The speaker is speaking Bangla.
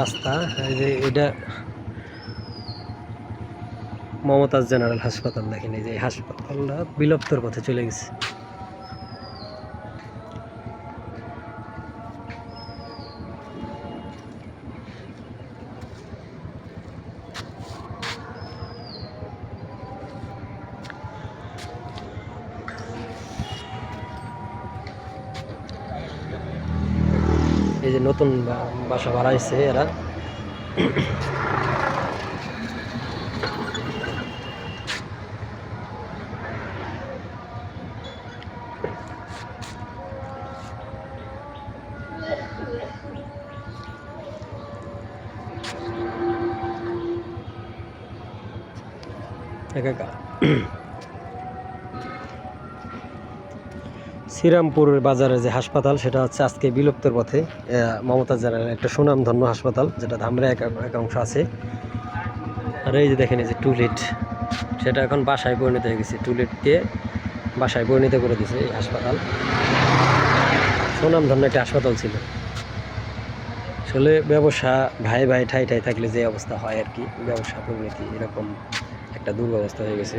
রাস্তা, এই যে এটা মমতাজ জেনারেল হাসপাতাল, দেখেন এই যে হাসপাতালটা বিলুপ্তর পথে চলে গেছে। এই যে নতুন বাসা বাড়াইছে এরা। একা। একা। শ্রীরামপুর বাজারে যে হাসপাতাল, সেটা হচ্ছে আজকে বিলুপ্তর পথে। মমতা জেনারেল একটা সুনামধন্য হাসপাতাল, যেটা ধামরা এক এক অংশ আছে। আর এই যে দেখেন এই যে টুলেট, সেটা এখন বাসায় পরিণত হয়ে গেছে। টুলেটকে বাসায় পরিণত করে দিয়েছে এই হাসপাতাল। সুনামধন্য একটা হাসপাতাল ছিল। আসলে ব্যবসা ভাই ভাই ঠাই ঠাই থাকলে যে অবস্থা হয় আর কি, ব্যবসা প্রবৃতি এরকম একটা দুর্ব্যবস্থা হয়ে গেছে।